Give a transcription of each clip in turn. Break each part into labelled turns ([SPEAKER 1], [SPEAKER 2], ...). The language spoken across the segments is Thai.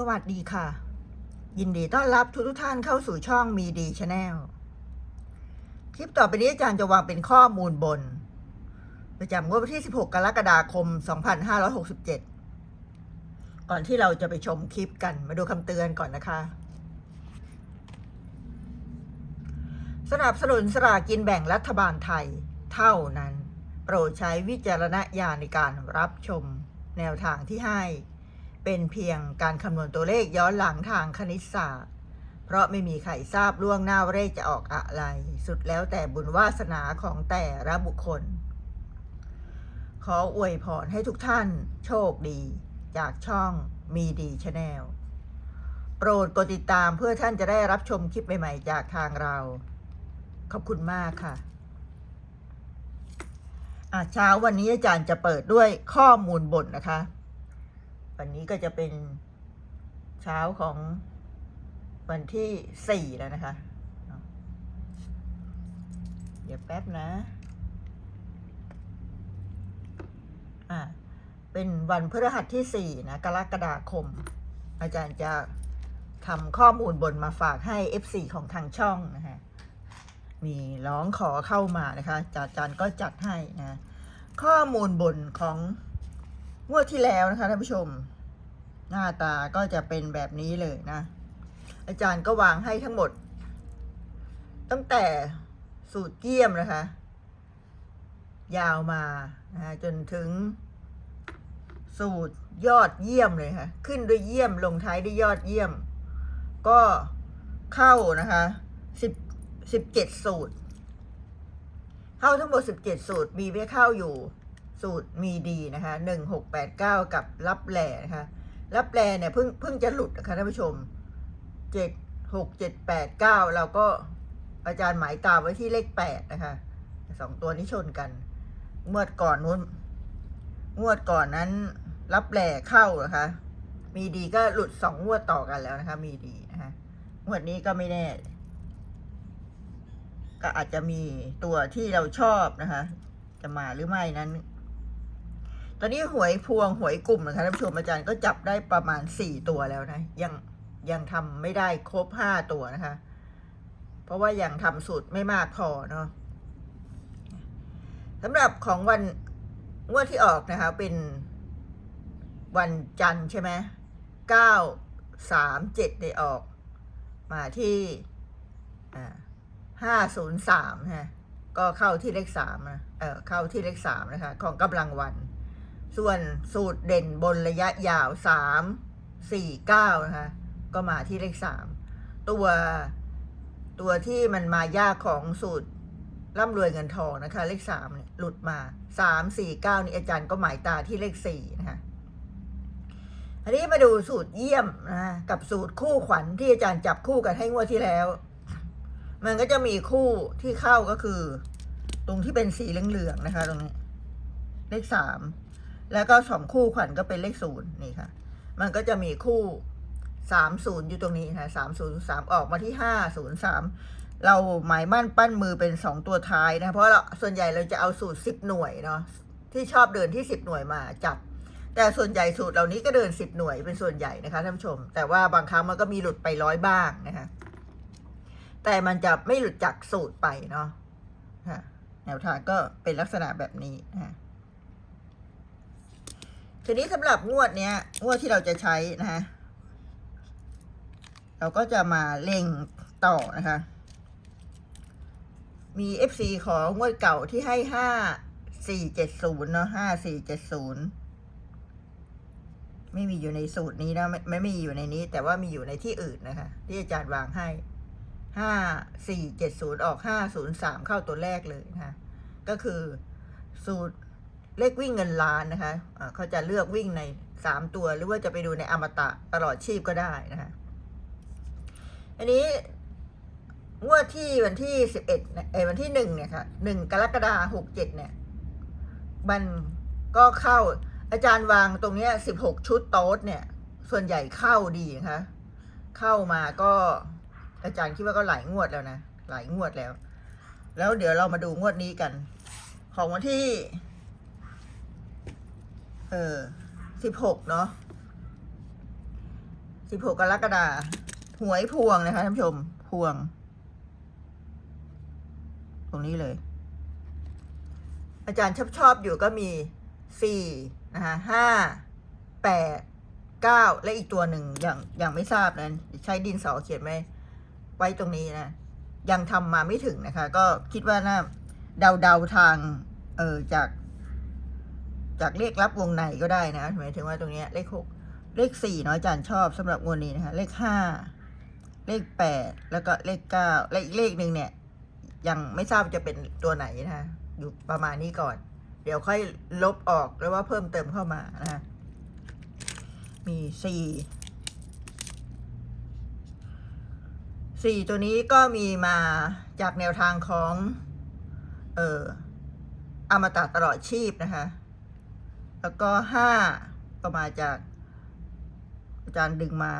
[SPEAKER 1] สวัสดีค่ะ ยินดีต้อนรับทุกทุกท่านเข้าสู่ช่องมีดีชาแนลคลิปต่อไปนี้อาจารย์จะวางเป็นข้อมูลบน ประจำงวดวันที่ 16 กรกฎาคม 2567 ก่อนที่เราจะไปชมคลิปกันมาดูคำเตือนก่อนนะคะ สนับสนุนสลากกินแบ่งรัฐบาลไทยเท่านั้น โปรดใช้วิจารณญาณในการรับชมแนวทางที่ให้ เป็นเพียงการคำนวณตัวเลขย้อนหลังทางคณิตศาสตร์ เพราะไม่มีใครทราบล่วงหน้าว่าเลขจะออกอะไร สุดแล้วแต่บุญวาสนาของแต่ละบุคคล ขออวยพรให้ทุกท่านโชคดี จากช่องมีดีชาแนลโปรดกดติดตามเพื่อท่านจะได้รับชมคลิปใหม่ ๆ จากทางเรา ขอบคุณมากค่ะอะเช้าวันนี้อาจารย์จะเปิดด้วยข้อมูลบทนะคะ วันนี้ก็จะเป็นเช้าของวันที่สี่แล้วนะคะ เดี๋ยวแป๊บนะ อ่า เป็นวันพฤหัสที่สี่นะกรกฎาคม อาจารย์จะทำข้อมูลบนมาฝากให้ FC ของทางช่องนะคะมีร้องขอเข้ามานะคะอาจารย์ก็จัดให้นะ ข้อมูลบนของ งวดที่แล้วนะคะท่านผู้ชม หน้าตาก็จะเป็นแบบนี้เลยนะ อาจารย์ก็วางให้ทั้งหมด ตั้งแต่สูตรเกี่ยมนะคะ ยาวมานะจนถึง สูตรยอดเยี่ยมเลยค่ะ ขึ้นด้วยเยี่ยมลงท้ายด้วยยอดเยี่ยม ก็เข้านะคะสิบสิบเจ็ดสูตร เข้าทั้งหมดสิบเจ็ดสูตร มีไม่เข้าอยู่ สูตรมีดีนะคะหนึ่งหกแปดเก้ากับรับแหล่นะคะรับแหล่เนี่ยเพิ่งเพิ่งจะหลุดนะคะท่านผู้ชมเจ็ดหกเจ็ดแปดเก้าเราก็อาจารย์หมายตาไว้ที่เลขแปดนะคะสองตัวนี้ชนกันงวดก่อนนู้นงวดก่อนนั้น รับแหล่เข้านะคะ มีดีก็หลุดสองงวดต่อกันแล้วนะคะ มีดีนะคะงวดนี้ก็ไม่แน่ ก็อาจจะมีตัวที่เราชอบนะคะ จะมาหรือไม่นั้น ตอนนี้หวยพวงหวยกลุ่มนะคะท่านผู้ชมอาจารย์ก็จับได้ประมาณสี่ตัวแล้วนะ ยังยังทำไม่ได้ครบห้าตัวนะคะ เพราะว่ายังทำสูตรไม่มากพอเนาะสำหรับของวันงวดที่ออกนะคะ เป็นวันจันทร์ใช่ไหมเก้าสามเจ็ดได้ออก มาที่ห้าศูนย์สามฮะก็เข้าที่เลขสามนะ เออเข้าที่เลขสามนะคะ ของกำลังวัน ส่วนสูตรเด่นบนระยะยาวสามสี่เก้านะคะก็มาที่เลขสามตัวตัวที่มันมายากของสูตรร่ำรวยเงินทองนะคะ เลขสามเนี่ยหลุดมาสามสี่เก้านี่อาจารย์ก็หมายตาที่เลขสี่นะคะอันนี้มาดูสูตรเยี่ยมนะกับสูตรคู่ขวัญที่อาจารย์จับคู่กันให้งวดที่แล้ว มันก็จะมีคู่ที่เข้าก็คือ ตรงที่เป็นสีเหลืองๆนะคะ ตรงนี้ เลขสาม แล้วก็สองคู่ขวัญก็เป็นเลขศูนย์นี่ค่ะ มันก็จะมีคู่สามศูนย์อยู่ตรงนี้นะสามศูนย์สามออกมาที่ห้าศูนย์สามเราหมายมั่นปั้นมือเป็นสองตัวท้ายนะ เพราะเราส่วนใหญ่เราจะเอาสูตรสิบหน่วยเนาะที่ชอบเดินที่สิบหน่วยมาจับ แต่ส่วนใหญ่สูตรเหล่านี้ก็เดินสิบหน่วยเป็นส่วนใหญ่นะคะท่านผู้ชม แต่ว่าบางครั้งมันก็มีหลุดไปร้อยบ้างนะคะแต่มันจะไม่หลุดจากสูตรไปเนาะค่ะแนวทางก็เป็นลักษณะแบบนี้นะ ทีนี้สำหรับงวดเนี้ย งวดที่เราจะใช้นะฮะเราก็จะมาเล่งต่อนะคะ มี FC ของงวดเก่าที่ให้ห้าสี่เจ็ดศูนย์เนาะห้าสี่เจ็ดศูนย์ไม่มีอยู่ในสูตรนี้นะไม่ไม่มีอยู่ในนี้ แต่ว่ามีอยู่ในที่อื่นนะคะ ที่อาจารย์วางให้ห้าสี่เจ็ดศูนย์ออกห้าศูนย์สามเข้าตัวแรกเลยนะคะก็คือสูตร เลขวิ่งเงินล้านนะคะอ่าเขาจะเลือกวิ่งในสามตัว หรือว่าจะไปดูในอมตะตลอดชีพก็ได้นะคะอันนี้งวดที่วันที่สิบเอ็ดเออวันที่หนึ่งเนี่ยค่ะหนึ่งกรกฎาหกเจ็ดเนี่ย มันก็เข้าอาจารย์วางตรงเนี้ยสิบหกชุดโต๊ดเนี่ย ส่วนใหญ่เข้าดีนะคะเข้ามาก็อาจารย์คิดว่าก็หลายงวดแล้วนะ หลายงวดแล้ว แล้วเดี๋ยวเรามาดูงวดนี้กัน ของวันที่ เออสิบหกเนาะสิบหกกรกฎาหวยพวงนะคะท่านผู้ชม พวง ตรงนี้เลย อาจารย์ชอบชอบอยู่ก็มีสี่นะคะห้าแปดเก้าและอีกตัวหนึ่งอยังอยังไม่ทราบนะใช้ดินสอเขียนไว้ไว้ตรงนี้นะ ยังทำมาไม่ถึงนะคะ ก็คิดว่าน่าเดาเดาทาง เออจาก จากเลขลับวงในก็ได้นะหมายถึงว่าตรงนี้เลขหกเลขสี่เนาะอาจารย์ชอบสำหรับงวดนี้นะคะ เลขห้าเลขแปดแล้วก็เลขเก้าและอีกเลขหนึ่งเนี่ย ยังไม่ทราบจะเป็นตัวไหนนะคะอยู่ประมาณนี้ก่อน เดี๋ยวค่อยลบออกหรือว่าเพิ่มเติมเข้ามานะคะมีสี่สี่ตัวนี้ก็มีมาจากแนวทางของ เอ่ออมตะตลอดชีพนะคะ แล้วก็ห้าก็มาจาก อาจารย์ดึงมา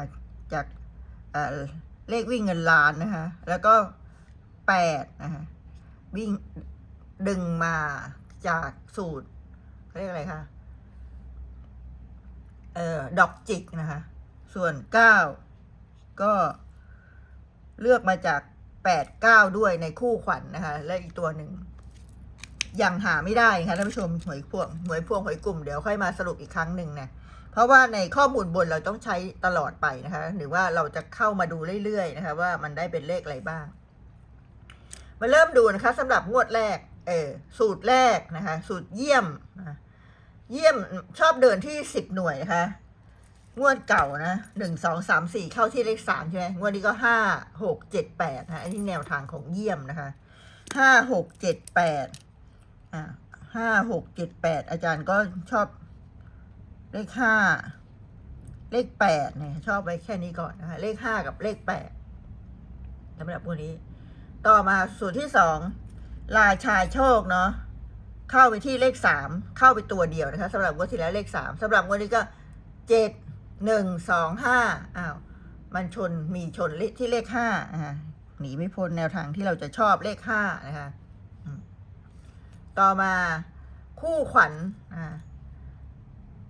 [SPEAKER 1] จากเเลขวิ่งเงินล้านนะคะ แล้วก็แปดนะคะวิ่งดึงมาจากสูตรเขาเรียกอะไรคะเอ่อดอกจิกนะคะ ส่วนเก้าก็เลือกมาจากแปดเก้าด้วยในคู่ขวัญนะคะ และอีกตัวหนึ่ง ยังหาไม่ได้ค่ะท่านผู้ชมหวยพวงหวยพวงหวยกลุ่มเดี๋ยวค่อยมาสรุปอีกครั้งหนึ่งนะเพราะว่าในข้อมูลบนเราต้องใช้ตลอดไปนะคะ หรือว่าเราจะเข้ามาดูเรื่อยๆนะคะ ว่ามันได้เป็นเลขอะไรบ้าง มาเริ่มดูนะคะสำหรับงวดแรก เออสูตรแรกนะคะ สูตรเยี่ยมนะเยี่ยมชอบเดินที่สิบหน่วยนะคะงวดเก่านะหนึ่งสองสามสี่เข้าที่เลขสามใช่ไหมงวดนี้ก็ห้าหกเจ็ดแปดนะอันนี้แนวทางของเยี่ยมนะคะห้าหกเจ็ดแปด ห้าหกเจ็ดแปดอาจารย์ก็ชอบเลขห้าเลขแปดเนี่ยชอบไว้แค่นี้ก่อนนะคะ เลขห้ากับเลขแปดสำหรับพวกนี้ ต่อมาสูตรที่สองลายชายโชคเนาะเข้าไปที่เลขสามเข้าไปตัวเดียวนะคะสำหรับงวดที่แล้วเลขสามสำหรับงวดนี้ก็เจ็ดหนึ่งสองห้าอ้าวมันชนมีชนเลขที่เลขห้าอ่าหนีไม่พ้นแนวทางที่เราจะชอบเลขห้านะคะ ต่อมาคู่ขวัญ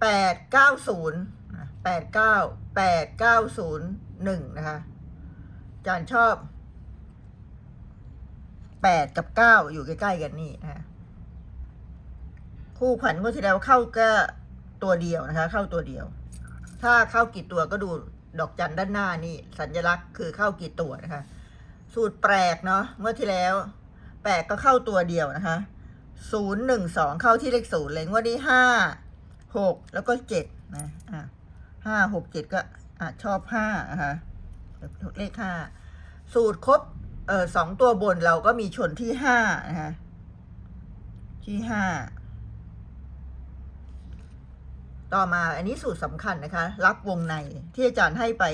[SPEAKER 1] แปดเก้าศูนย์แปดเก้าแปดเก้าศูนย์หนึ่งนะคะจารย์ชอบแปดกับเก้าอยู่ใกล้ๆกันนี่นะคะคู่ขวัญก็ที่แล้วเข้าก็ตัวเดียวนะคะ เข้าตัวเดียว ถ้าเข้ากี่ตัวก็ดูดอกจันด้านหน้านี่ สัญลักษณ์คือเข้ากี่ตัวนะคะ สูตรแปลกเนาะเมื่อที่แล้วแปลกก็เข้าตัวเดียวนะคะ ศูนย์หนึ่งสองเข้าที่เลขศูนย์เลยงวดนี้ห้าหกแล้วก็เจ็ดนะอะห้าหกเจ็ดก็อะชอบห้านะคะเลขห้าสูตรครบเออสองตัวบนเราก็มีชนที่ห้านะคะที่ห้าต่อมาอันนี้สูตรสำคัญนะคะ รับวงในที่อาจารย์ให้ไป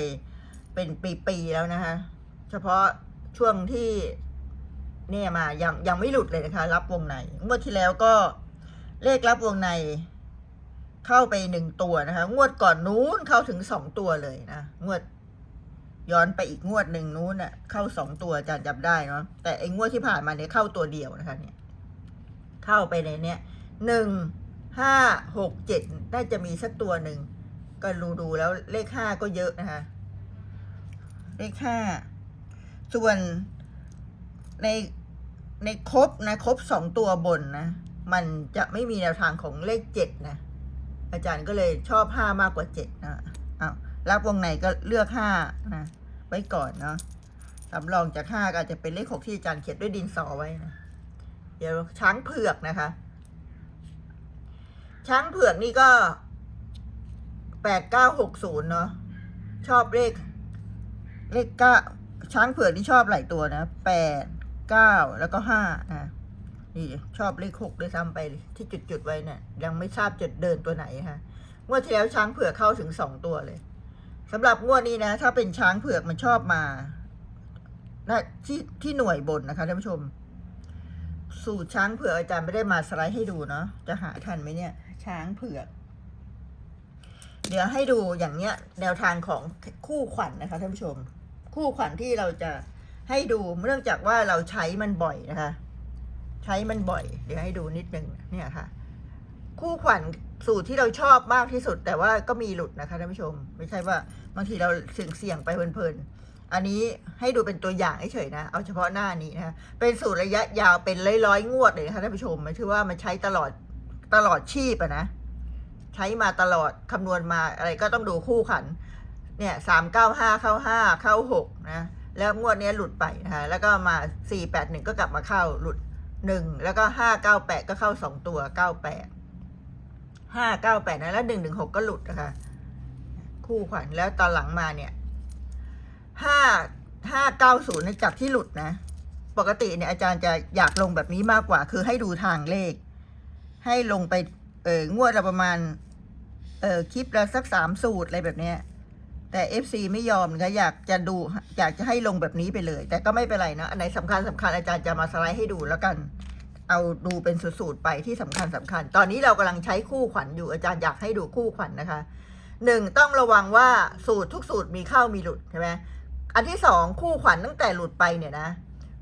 [SPEAKER 1] เป็นปี ๆ แล้วนะคะ เฉพาะช่วงที่ เนี่ยมายังยังไม่หลุดเลยนะคะ รับวงในงวดที่แล้วก็เลขรับวงใน เข้าไปหนึ่งตัวนะคะ งวดก่อนนู้นเข้าถึงสองตัวเลยนะงวดย้อนไปอีกงวดหนึ่งนู้นน่ะ เข้าสองตัวจารย์จำได้เนาะแต่ไอ้งวดที่ผ่านมาเนี่ยเข้าตัวเดียวนะคะ เนี่ย เข้าไปในเนี้ยหนึ่งห้าหกเจ็ดน่าจะมีสักตัวหนึ่งก็ดูดูแล้วเลขห้าก็เยอะนะคะ เลขห้าส่วน ในในครบนะครบสองตัวบนนะ มันจะไม่มีแนวทางของเลขเจ็ดนะ อาจารย์ก็เลยชอบห้ามากกว่าเจ็ดนะอ้าวรับวงไหนก็เลือกห้านะไว้ก่อนเนาะสำรองจากห้าก็จจะเป็นเลขหกที่อาจารย์เขียนด้วยดินสอไว้นะเดี๋ยวช้างเผือกนะคะ ช้างเผือกนี่ก็แปดเก้าหกศูนย์เนาะชอบเลข เลขเก้าช้างเผือกนี่ชอบหลายตัวนะแปด เก้าแล้วก็ห้านะนี่ชอบเลขหกด้วยซ้ำไปที่จุดๆไว้เนี่ยยังไม่ทราบจุดเดินตัวไหนฮะงวดที่แล้วช้างเผือกเข้าถึงสองตัวเลยสำหรับงวดนี้นะ ถ้าเป็นช้างเผือกมันชอบมานะที่ที่หน่วยบนนะคะท่านผู้ชม สูตรช้างเผือกอาจารย์ไม่ได้มาสไลด์ให้ดูเนาะจะหาทันไหมเนี่ย ช้างเผือก เดี๋ยวให้ดูอย่างเนี้ย แนวทางของคู่ขวัญนะคะท่านผู้ชม คู่ขวัญที่เราจะ ให้ดูเนื่องจากว่าเราใช้มันบ่อยนะคะ ใช้มันบ่อย เดี๋ยวให้ดูนิดนึงเนี่ยค่ะ คู่ขวัญสูตรที่เราชอบมากที่สุด แต่ว่าก็มีหลุดนะคะท่านผู้ชม ไม่ใช่ว่าบางทีเราเสี่ยงเสี่ยงไปเพลินๆอันนี้ให้ดูเป็นตัวอย่างเฉยๆนะ เอาเฉพาะหน้านี้นะเป็นสูตรระยะยาวเป็นร้อยๆงวดเลยนะคะท่านผู้ชมไม่ใช่ว่ามันใช้ตลอดตลอดชีพอะนะใช้มาตลอดคำนวณมาอะไรก็ต้องดูคู่ขัน เนี่ยสามเก้าห้าเข้าห้าเข้าหกนะ แล้วงวดนี้หลุดไปนะคะแล้วก็มาสี่แปดหนึ่งก็กลับมาเข้าหลุดหนึ่งแล้วก็ห้าเก้าแปดก็เข้าสองตัวเก้าแปดห้าเก้าแปดนะแล้วหนึ่งหนึ่งหกก็หลุดนะคะคู่ขวัญแล้วตอนหลังมาเนี่ยห้าห้าเก้าศูนจากที่หลุดนะ ปกติเนี่ยอาจารย์จะอยากลงแบบนี้มากกว่า คือให้ดูทางเลข ให้ลงไปเอองวดละประมาณเออคลิปละสักสามสูตรอะไรแบบเนี้ย แต่ FC ไม่ยอมนะคะอยากจะดูอยากจะให้ลงแบบนี้ไปเลย แต่ก็ไม่เป็นไรนะ อันไหนสำคัญสำคัญอาจารย์จะมาสไลด์ให้ดูแล้วกัน เอาดูเป็นสูตรๆไปที่สำคัญสำคัญ ตอนนี้เรากำลังใช้คู่ขวัญอยู่อาจารย์อยากให้ดูคู่ขวัญนะคะหนึ่งต้องระวังว่าสูตรทุกสูตรมีเข้ามีหลุดใช่ไหมอันที่สองคู่ขวัญตั้งแต่หลุดไปเนี่ยนะ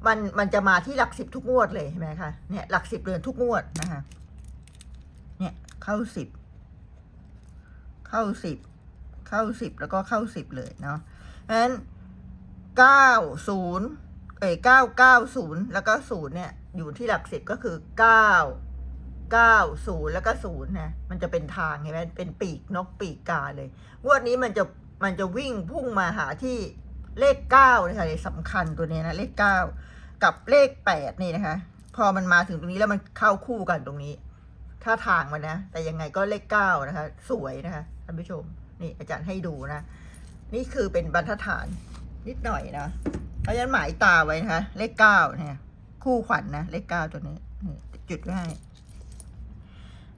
[SPEAKER 1] มันมันจะมาที่หลักสิบทุกงวดเลยใช่ไหมคะเนี่ยหลักสิบเดือนทุกงวดนะคะ เนี่ยเข้าสิบเข้าสิบ เข้าสิบแล้วก็เข้าสิบเลยเนาะเพราะฉะนั้นเก้าศูนย์เอ้ยเก้าเก้าศูนย์แล้วก็ศูนย์เนี่ยอยู่ที่หลักสิบก็คือเก้าเก้าศูนย์แล้วก็ศูนย์นะมันจะเป็นทางเห็นไหมเป็นปีกนกปีกกาเลยงวดนี้มันจะมันจะวิ่งพุ่งมาหาที่เลขเก้านะคะสำคัญตัวนี้นะเลขเก้ากับเลขแปดนี่นะคะ พอมันมาถึงตรงนี้แล้วมันเข้าคู่กันตรงนี้ท่าทางมันนะ แต่ยังไงก็เลขเก้านะคะ สวยนะคะท่านผู้ชม นี่อาจารย์ให้ดูนะ นี่คือเป็นบรรทัดฐานนิดหน่อยนะเพราะฉะนั้นหมายตาไว้นะคะเลขเก้าเนี่ย คู่ขวัญนนะเลขเก้าตัวนี้นี่จุดไว้ให้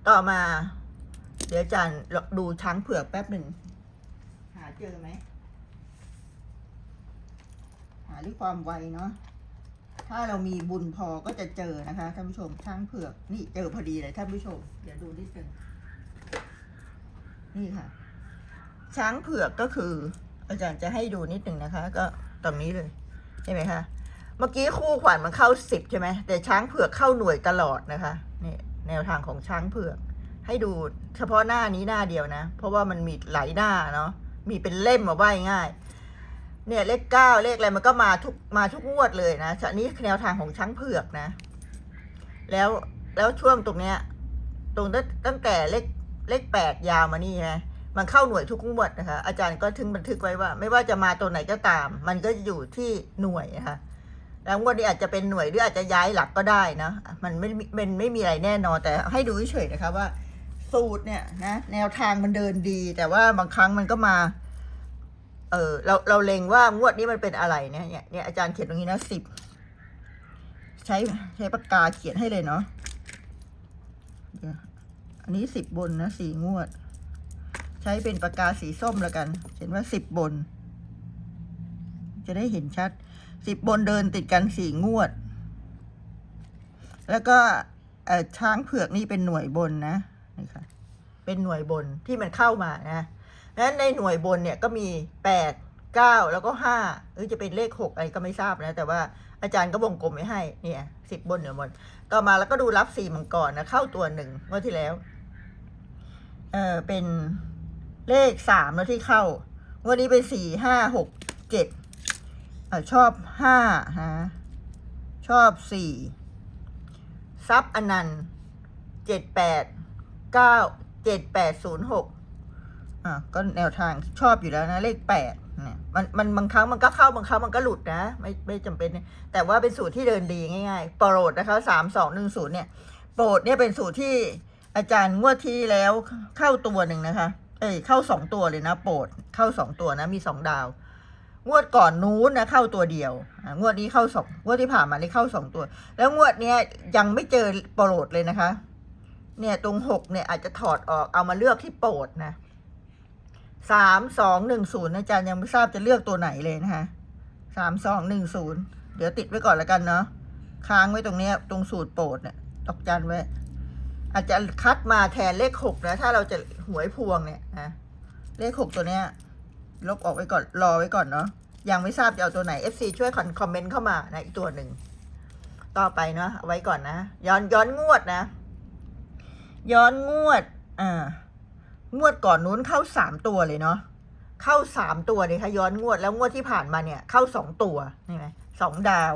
[SPEAKER 1] ต่อมา เดี๋ยวอาจารย์ดูช้างเผือกแป๊บหนึ่งหาเจอไหมหาด้วยความไวเนาะถ้าเรามีบุญพอก็จะเจอนะคะท่านผู้ชมช้างเผือก นี่เจอพอดีเลยท่านผู้ชม เดี๋ยวดูนิดนึงนี่ค่ะ ช้างเผือกก็คือ อาจารย์จะให้ดูนิดหนึ่งนะคะ ก็ตรงนี้เลยใช่ไหมคะเมื่อกี้คู่ขวัญมันเข้าสิบใช่ไหมแต่ช้างเผือกเข้าหน่วยตลอดนะคะนี่แนวทางของช้างเผือก ให้ดูเฉพาะหน้านี้หน้าเดียวนะ เพราะว่ามันมีหลายหน้าเนาะมีเป็นเล่มมาว่าง่าย เนี่ยเลขเก้าเลขอะไรมันก็มาทุกมาทุกงวดเลยนะอันนี้แนวทางของช้างเผือกนะ แล้วแล้วช่วงตรงเนี้ยตรงตั้งตั้งแต่เลขเลขแปดยาวมานี่นะ มันเข้าหน่วยทุกงวดนะคะ อาจารย์ก็ถึงบันทึกไว้ว่า ไม่ว่าจะมาตัวไหนก็ตาม มันก็จะอยู่ที่หน่วยนะคะแล้วงวดนี้อาจจะเป็นหน่วยหรืออาจจะย้ายหลักก็ได้นะมันไม่มันไม่มีอะไรแน่นอนแต่ให้ดูเฉยๆนะคะว่า สูตรเนี่ยนะแนวทางมันเดินดี แต่ว่าบางครั้งมันก็มาเออเราเราเล็งว่างวดนี้มันเป็นอะไรเนี่ยเนี่ยอาจารย์เขียนตรงนี้นะสิบใช้ใช้ปากกาเขียนให้เลยเนาะอันนี้สิบบนนะสี่งวด ใช้เป็นปากกาสีส้มแล้วกัน เขียนว่าสิบบน จะได้เห็นชัดสิบบนเดินติดกันสี่งวด แล้วก็ช้างเผือกนี่เป็นหน่วยบนนะนี่ค่ะเป็นหน่วยบนที่มันเข้ามานะนั้นในหน่วยบนเนี่ยก็มีแปดเก้าแล้วก็ห้าหรือจะเป็นเลขหกอะไรก็ไม่ทราบนะ แต่ว่าอาจารย์ก็วงกลมไว้ให้เนี่ยสิบบนเหนือบน ต่อมาแล้วก็ดูรับสี่มังกรนะเข้าตัวหนึ่งเมื่อที่แล้ว เออเป็น เลขสามแล้วที่เข้า วันนี้เป็นสี่ห้าหกเจ็ดชอบห้าฮะชอบสี่ซับอนันต์เจ็ดแปดเก้าเจ็ดแปดศูนย์หกอะก็แนวทางชอบอยู่แล้วนะ เลขแปดเนี่ยมันมันบางครั้งมันก็เข้าบางครั้งมันก็หลุดนะ ไม่ไม่จำเป็น แต่ว่าเป็นสูตรที่เดินดีง่ายๆ โปรดนะคะสามสองหนึ่งศูนย์เนี่ย โปรดเนี่ยเป็นสูตรที่อาจารย์งวดที่แล้วเข้าตัวหนึ่งนะคะ เอ้ยเข้าสองตัวเลยนะโปรดเข้าสองตัวนะมีสองดาว งวดก่อนนู้นนะเข้าตัวเดียวงวดนี้เข้าสองงวดที่ผ่านมานี่เข้าสองตัว แล้วงวดเนี้ยยังไม่เจอโปรดเลยนะคะ เนี่ยตรงหกเนี่ยอาจจะถอดออกเอามาเลือกที่โปรดนะสามสองหนึ่งศูนย์อาจารย์ยังไม่ทราบจะเลือกตัวไหนเลยนะคะสามสองหนึ่งศูนย์เดี๋ยวติดไว้ก่อนแล้วกันเนาะค้างไว้ตรงเนี้ยตรงสูตรโปรดเนี่ยตอกจันไว้ อาจจะคัดมาแทนเลขหกนะ ถ้าเราจะหวยพวงเนี่ยนะเลขหกตัวเนี้ย ลบออกไว้ก่อนรอไว้ก่อนเนาะยังไม่ทราบจะเอาตัวไหน FC ช่วยคอมเมนต์เข้ามานะอีกตัวหนึ่งต่อไปเนาะเอาไว้ก่อนนะย้อนย้อนงวดนะ ย้อนงวดอ่างวดก่อนนู้นเข้าสามตัวเลยเนาะเข้าสามตัวเลยค่ะย้อนงวดแล้วงวดที่ผ่านมาเนี่ย เข้าสองตัวนี่ไหมสองดาว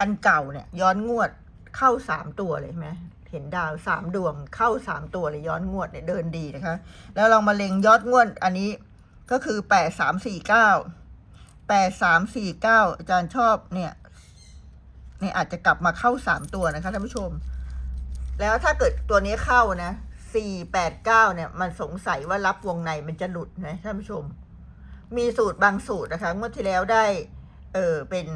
[SPEAKER 1] อันเก่าเนี่ย ย้อนงวดเข้าสามตัวเลยใช่ไหม เห็นดาวสามดวงเข้าสามตัวเลยย้อนงวดเนี่ยเดินดีนะคะ แล้วลองมาเล็งยอดงวดอันนี้ก็คือแปดสามสี่เก้าแปดสามสี่เก้าอาจารย์ชอบเนี่ยเนี่ยอาจจะกลับมาเข้าสามตัวนะคะท่านผู้ชม แล้วถ้าเกิดตัวนี้เข้านะสี่แปดเก้าเนี่ย มันสงสัยว่ารับวงในมันจะหลุดนะท่านผู้ชม มีสูตรบางสูตรนะคะงวดที่แล้วได้ เออเป็น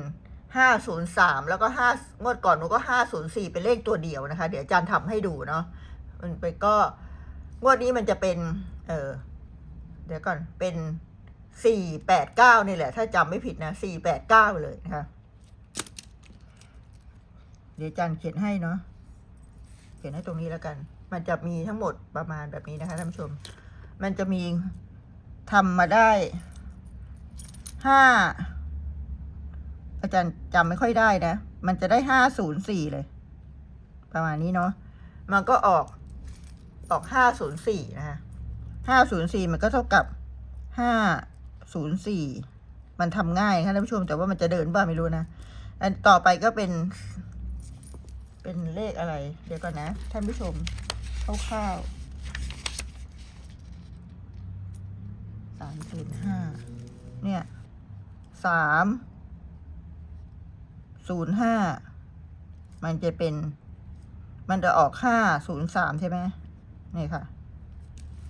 [SPEAKER 1] ห้าศูนย์สามแล้วก็ห้างวดก่อนหนูก็ห้าศูนย์สี่เป็นเลขตัวเดียวนะคะ เดี๋ยวอาจารย์ทำให้ดูเนาะมันไปก็งวดนี้มันจะเป็น เออเดี๋ยวก่อนเป็นสี่แปดเก้านี่แหละ ถ้าจำไม่ผิดนะสี่แปดเก้าเลยนะคะ เดี๋ยวอาจารย์เขียนให้เนาะเขียนให้ตรงนี้แล้วกัน มันจะมีทั้งหมดประมาณแบบนี้นะคะท่านผู้ชม มันจะมีทำมาได้ห้า อาจารย์จำไม่ค่อยได้นะ มันจะได้ห้าศูนย์สี่เลย ประมาณนี้เนาะ มันก็ออก ออกห้าศูนย์สี่นะคะห้าศูนย์สี่มันก็เท่ากับห้าศูนย์สี่ มันทำง่ายค่ะท่านผู้ชม แต่ว่ามันจะเดินบ้าไม่รู้นะ อันต่อไปก็เป็น เป็นเลขอะไร เดี๋ยวก่อนนะ ท่านผู้ชมคร่าวๆสามศูนย์ห้า เนี่ยสาม ศูนย์ห้ามันจะเป็น มันจะออกห้าศูนย์สามใช่ไหมนี่ค่ะ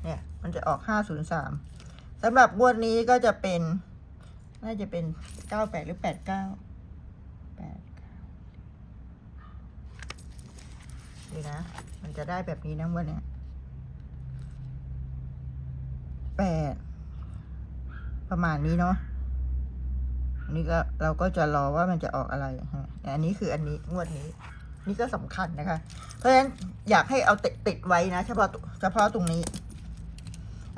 [SPEAKER 1] เนี่ย มันจะออกห้าศูนย์สามสำหรับงวดนี้ก็จะเป็น น่าจะเป็นเก้าแปดหรือแปดเก้าแปดเก้าดีนะ มันจะได้แบบนี้นะงวันเนี้ยแปดประมาณนี้เนาะ นนี้ก็เราก็จะรอว่ามันจะออกอะไรฮะอันนี้คืออันนี้งวดนี้ นี่ก็สำคัญนะคะ เพราะฉะนั้นอยากให้เอาติดติดไว้นะเฉพาะเฉพาะตรงนี้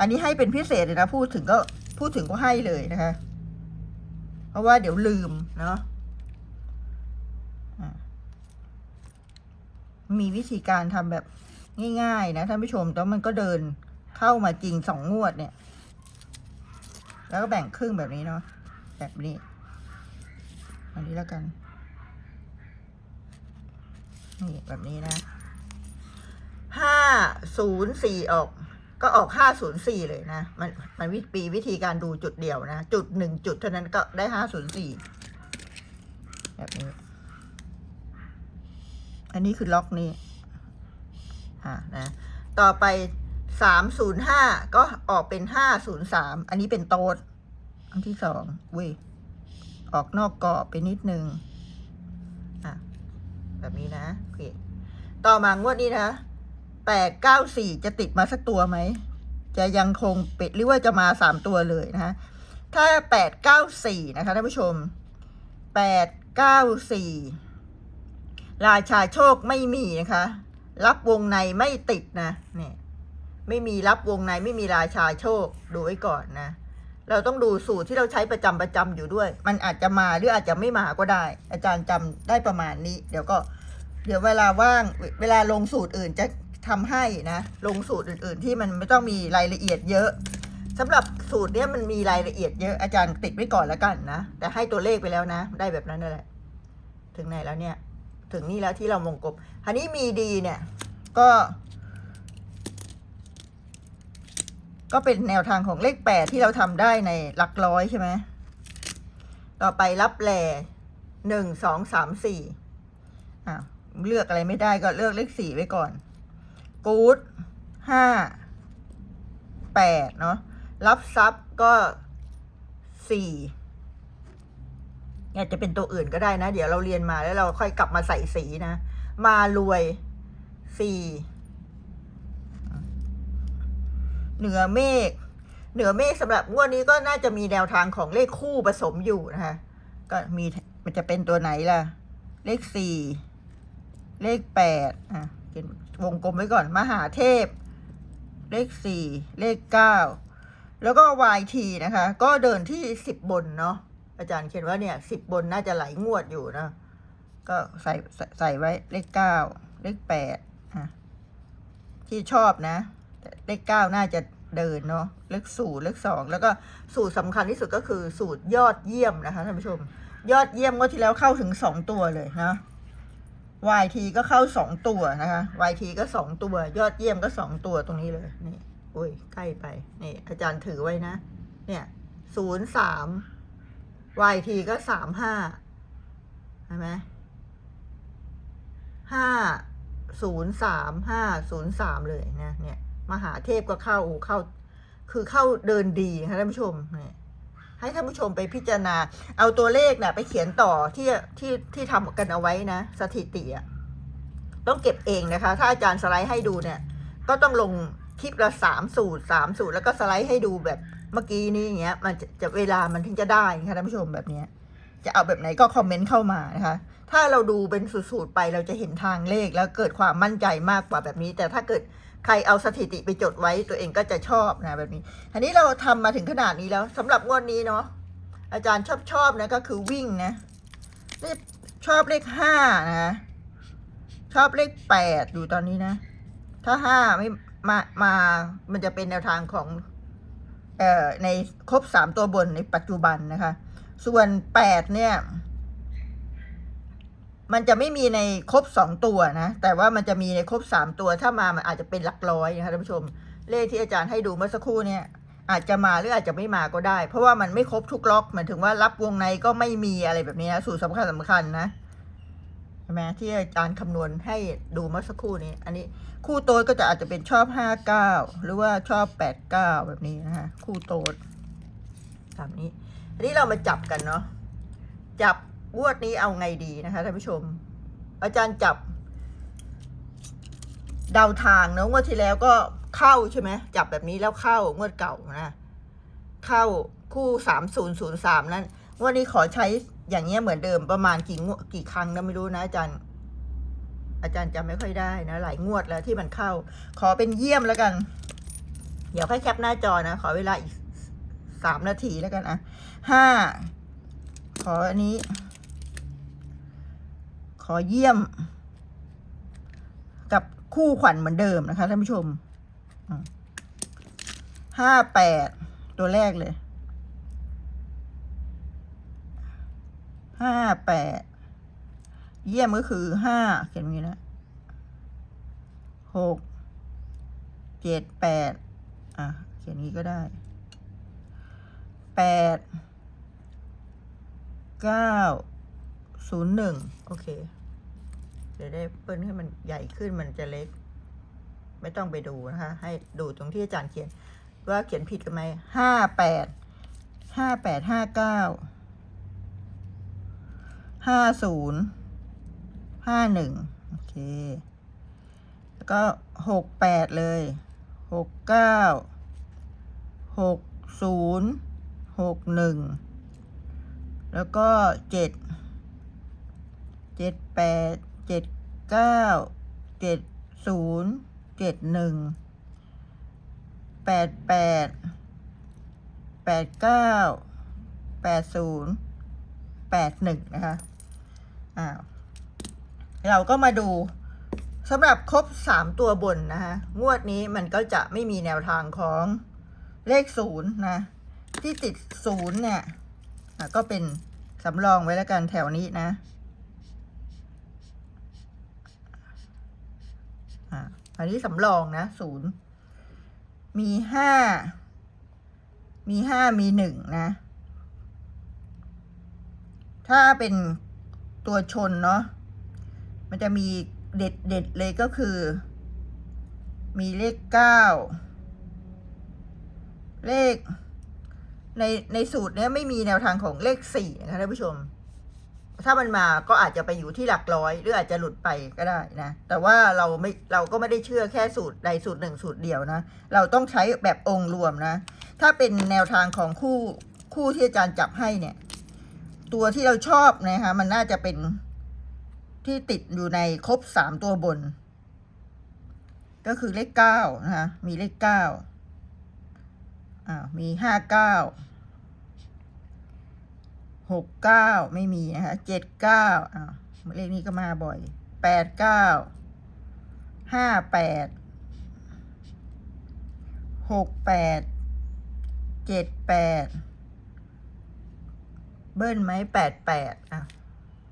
[SPEAKER 1] อันนี้ให้เป็นพิเศษเลยนะพูดถึงก็พูดถึงก็ให้เลยนะคะ เพราะว่าเดี๋ยวลืมเนาะมีวิธีการทำแบบง่ายๆนะท่านผู้ชมแล้วมันก็เดินเข้ามาจริงสองงวดเนี่ย แล้วก็แบ่งครึ่งแบบนี้เนาะแบบนี้ อันนี้แล้วกัน นี่ แบบนี้นะห้าศูนย์สี่ออก ก็ออกห้าศูนย์สี่เลยนะ มันมันวิปีวิธีการดูจุดเดียวนะ จุดหนึ่งจุดเท่านั้นก็ได้ห้าศูนย์สี่แบบนี้ อันนี้คือล็อกนี้ อ่านะ ต่อไปสามศูนย์ห้าก็ออกเป็นห้าศูนย์สาม อันนี้เป็นโต๊ดอันที่สองเว้ย ออกนอกกรอบไปนิดนึงอะแบบนี้นะโอเคต่อมางวดนี้นะแปดเก้าสี่จะติดมาสักตัวไหม จะยังคงปิดหรือว่าจะมาสามตัวเลยนะคะถ้าแปดเก้าสี่นะคะท่านผู้ชมแปดเก้าสี่ราชาโชคไม่มีนะคะ รับวงในไม่ติดนะเนี่ยไม่มีรับวงในไม่มีราชาโชคดูไว้ก่อนนะ เราต้องดูสูตรที่เราใช้ประจำประจำอยู่ด้วย มันอาจจะมาหรืออาจจะไม่มาก็ได้ อาจารย์จำได้ประมาณนี้ เดี๋ยวก็ เดี๋ยวเวลาว่างเวลาลงสูตรอื่นจะทำให้นะ ลงสูตรอื่น ๆ ที่มันไม่ต้องมีรายละเอียดเยอะสำหรับสูตรเนี้ยมันมีรายละเอียดเยอะอาจารย์ติดไว้ก่อนแล้วกันนะ แต่ให้ตัวเลขไปแล้วนะ ได้แบบนั้นนั่นแหละ ถึงไหนแล้วเนี่ย ถึงนี่แล้วที่เราวงกบอันนี้มีดีเนี่ย ก็ ก็เป็นแนวทางของเลขแปดที่เราทำได้ในหลักร้อยใช่ไหมต่อไปรับแลหนึ่งสองสามสี่อะเลือกอะไรไม่ได้ก็เลือกเลขสี่ไว้ก่อน กู๊ดห้าแปดเนาะรับทรัพย์ก็สี่อาจจะเป็นตัวอื่นก็ได้นะ เดี๋ยวเราเรียนมาแล้วเราค่อยกลับมาใส่สีนะ มารวยสี่ เหนือเมฆเหนือเมฆสำหรับงวดนี้ก็น่าจะมีแนวทางของเลขคู่ผสมอยู่นะคะก็มีมันจะเป็นตัวไหนล่ะ เลขสี่เลขแปดอะเขียนวงกลมไว้ก่อน มหาเทพ เลขสี่เลขเก้าแล้วก็ YT นะคะ ก็เดินที่สิบบนเนาะอาจารย์เขียนว่าเนี่ยสิบบนน่าจะไหลงวดอยู่นะ ก็ใส่ใส่ใส่ไว้เลขเก้าเลขแปดอะที่ชอบนะ เลขเก้าน่าจะ เดินเนาะเลขศูนย์เลขสองแล้วก็สูตรสำคัญที่สุดก็คือสูตรยอดเยี่ยมนะคะท่านผู้ชม ยอดเยี่ยมงว่าที่แล้วเข้าถึงสองตัวเลยนะ YT ก็เข้าสองตัวนะคะ YT ก็สองตัว ยอดเยี่ยมก็สองตัวตรงนี้เลยนี่โอ้ยใกล้ไปนี่อาจารย์ถือไว้นะ เนี่ยศูนย์สาม YT ก็สามห้าใช่ไหมห้าศูนย์สามห้าศูนย์สามเลยนะเนี่ย มหาเทพก็เข้าโอเข้า คือเข้าเดินดีนะคะท่านผู้ชมให้ท่านผู้ชมไปพิจารณา เอาตัวเลขนะ่ะ ไปเขียนต่อที่ที่ที่ทำกันเอาไว้นะ สถิติอะต้องเก็บเองนะคะ ถ้าอาจารย์สไลด์ให้ดูเนี่ย ก็ต้องลงคลิปละสามสูตรสามสูตร แล้วก็สไลด์ให้ดูแบบเมื่อกี้นี้อย่างเงี้ย มันจะจะเวลามันถึงจะได้นะคะท่านผู้ชมแบบเนี้ย จะเอาแบบไหนก็คอมเมนต์เข้ามานะคะ ถ้าเราดูเป็นสูตรๆไปเราจะเห็นทางเลขแล้วเกิดความมั่นใจมากกว่าแบบนี้ แต่ถ้าเกิด ใครเอาสถิติไปจดไว้ตัวเองก็จะชอบนะแบบนี้อันนี้เราทำมาถึงขนาดนี้แล้วสำหรับงวดนี้เนาะอาจารย์ชอบชอบนะก็คือวิ่งนะเลขชอบเลขห้านะชอบเลขแปดอยู่ตอนนี้นะ ถ้าห้าไม่มามามันจะเป็นแนวทางของเอ่อในครบสามตัวบนในปัจจุบันนะคะ ส่วนแปดเนี่ย มันจะไม่มีในครบสองตัวนะ แต่ว่ามันจะมีในครบสามตัว ถ้ามามันอาจจะเป็นหลักร้อยนะคะท่านผู้ชม เลขที่อาจารย์ให้ดูเมื่อสักครู่เนี่ยอาจจะมาหรืออาจจะไม่มาก็ได้ เพราะว่ามันไม่ครบทุกล็อกหมายถึงว่ารับวงในก็ไม่มีอะไรแบบนี้นะสูตรสำคัญสำคัญนะใช่ไหมที่อาจารย์คำนวณให้ดูเมื่อสักครู่นี้ อันนี้คู่โต๊ดก็จะอาจจะเป็นชอบห้าเก้าหรือว่าชอบแปดเก้าแบบนี้นะคะคู่โต๊ดตามนี้อันนี้เรามาจับกันเนาะจับ งวดนี้เอาไงดีนะคะท่านผู้ชม อาจารย์จับเดาทางเนอะงวดที่แล้วก็เข้าใช่ไหมจับแบบนี้แล้วเข้างวดเก่านะเข้าคู่สามศูนย์ศูนย์สามนั้นงวดนี้ขอใช้อย่างเงี้ยเหมือนเดิมประมาณกี่งวดกี่ครั้งนะไม่รู้นะอาจารย์อาจารย์จำไม่ค่อยได้นะหลายงวดแล้วที่มันเข้า ขอเป็นเยี่ยมแล้วกัน เดี๋ยวค่อยแคปหน้าจอนะ ขอเวลาอีกสามนาทีแล้วกันอะห้าขออันนี้ ขอเยี่ยม กับคู่ขวัญเหมือนเดิมนะคะท่านผู้ชมห้าแปดตัวแรกเลยห้าแปดเยี่ยมก็คือห้าเขียนอย่างนี้นะหกเจ็ดแปดอะเขียนนี้ก็ได้แปดเก้า ศูนย์หนึ่งโอเค เดี๋ยวได้เปิ้ลให้มันใหญ่ขึ้นมันจะเล็ก ไม่ต้องไปดูนะคะ ให้ดูตรงที่อาจารย์เขียน ว่าเขียนผิดกันไหมห้าแปดห้าแปดห้าเก้าห้าศูนย์ห้าหนึ่งโอเค แล้วก็หกแปดเลยหกเก้าหกศูนย์หกหนึ่งแล้วก็เจ็ด เจ็ดแปดเจ็ดเก้าเจ็ดศูนย์เจ็ดหนึ่งแปดแปดแปดเก้าแปดศูนย์แปดหนึ่งนะคะอ้าวเราก็มาดูสำหรับครบสามตัวบนนะคะงวดนี้มันก็จะไม่มีแนวทางของเลขศูนย์นะ ที่ติดศูนย์เนี่ยก็เป็นสำรองไว้แล้วกันแถวนี้นะ อะอันนี้สำรองนะศูนย์มีห้ามีห้ามีหนึ่งนะ ถ้าเป็นตัวชนเนาะมันจะมีเด็ดเด็ดเลยก็คือ มีเลขเก้าเลขในในสูตรเนี้ยไม่มีแนวทางของเลขสี่นะคะท่านผู้ชม ถ้ามันมาก็อาจจะไปอยู่ที่หลักร้อย หรืออาจจะหลุดไปก็ได้นะ แต่ว่าเราไม่เราก็ไม่ได้เชื่อแค่สูตรใดสูตรหนึ่งสูตรเดียวนะ เราต้องใช้แบบองค์รวมนะ ถ้าเป็นแนวทางของคู่คู่ที่อาจารย์จับให้เนี่ย ตัวที่เราชอบนะคะมันน่าจะเป็นที่ติดอยู่ในครบสามตัวบน ก็คือเลขเก้านะคะมีเลขเก้าอ่ามีห้าเก้า หกเก้าไม่มีนะคะเจ็ดเก้าอ่าเลขนี้ก็มาบ่อยแปดเก้าห้าแปดหกแปดเจ็ดแปดเบิ้ลไหมแปดแปดอะ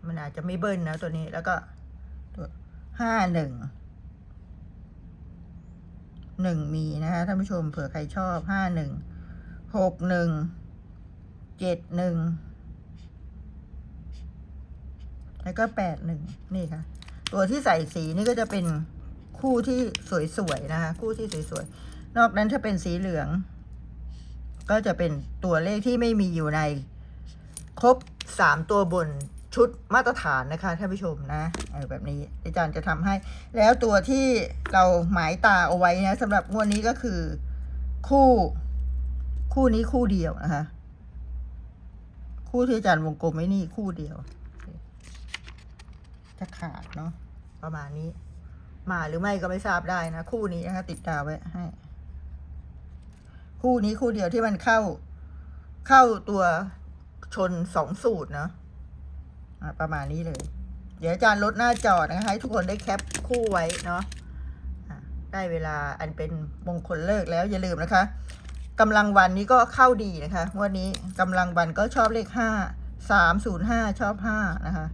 [SPEAKER 1] มันอาจจะไม่เบิ้ลนะตัวนี้แล้วก็ตัวห้าหนึ่งหนึ่งมีนะคะท่านผู้ชมเผื่อใครชอบห้าหนึ่งหกหนึ่งเจ็ดหนึ่ง แล้วก็แปดหนึ่งนี่ค่ะ ตัวที่ใส่สีนี่ก็จะเป็นคู่ที่สวยๆนะคะ คู่ที่สวยๆ นอกนั้นถ้าเป็นสีเหลือง ก็จะเป็นตัวเลขที่ไม่มีอยู่ใน ครบสามตัวบนชุดมาตรฐานนะคะท่านผู้ชมนะแบบนี้อาจารย์จะทำให้ แล้วตัวที่เราหมายตาเอาไว้นะสำหรับงวดนี้ก็คือ คู่ คู่นี้คู่เดียวนะคะ คู่ที่อาจารย์วงกลมไว้นี่คู่เดียว จะขาดเนาะประมาณนี้ มาหรือไม่ก็ไม่ทราบได้นะ คู่นี้นะคะติดดาวไว้ให้ คู่นี้คู่เดียวที่มันเข้า เข้าตัวชนสองสูตรเนาะประมาณนี้เลย เดี๋ยวอาจารย์ลดหน้าจอนะคะให้ทุกคนได้แคปคู่ไว้เนาะได้เวลาอันเป็นมงคลเลิกแล้วอย่าลืมนะคะกำลังวันนี้ก็เข้าดีนะคะวันนี้กำลังวันก็ชอบเลขห้าสามศูนย์ห้าชอบห้านะคะ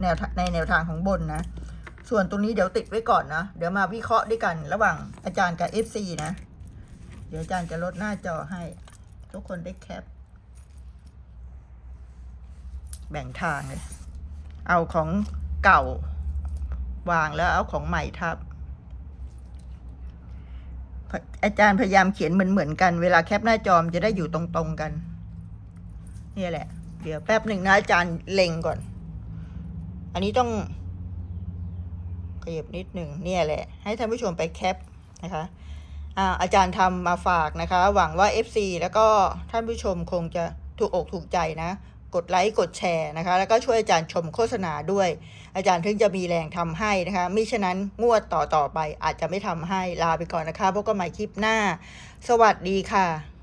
[SPEAKER 1] แนวในแนวทางของบนนะ ส่วนตรงนี้เดี๋ยวติดไว้ก่อนนะ เดี๋ยวมาวิเคราะห์ด้วยกันระหว่างอาจารย์กับ FC นะ เดี๋ยวอาจารย์จะลดหน้าจอให้ ทุกคนได้แคป แบ่งทางเลย เอาของเก่าวางแล้วเอาของใหม่ทับ อาจารย์พยายามเขียนเหมือนเหมือนกัน เวลาแคปหน้าจอมจะได้อยู่ตรงๆกัน นี่แหละ เดี๋ยวแป๊บหนึ่งนะอาจารย์เล็งก่อน อันนี้ต้องขยับนิดหนึ่งเนี่ยแหละ ให้ท่านผู้ชมไปแคปนะคะอาอาจารย์ทำมาฝากนะคะ หวังว่า FC แล้วก็ท่านผู้ชมคงจะถูกอกถูกใจนะ กดไลค์กดแชร์นะคะ แล้วก็ช่วยอาจารย์ชมโฆษณาด้วย อาจารย์ถึงจะมีแรงทำให้นะคะมิฉะนั้นงวดต่อต่อไปอาจจะไม่ทำให้ลาไปก่อนนะคะพบกันใหม่คลิปหน้า สวัสดีค่ะ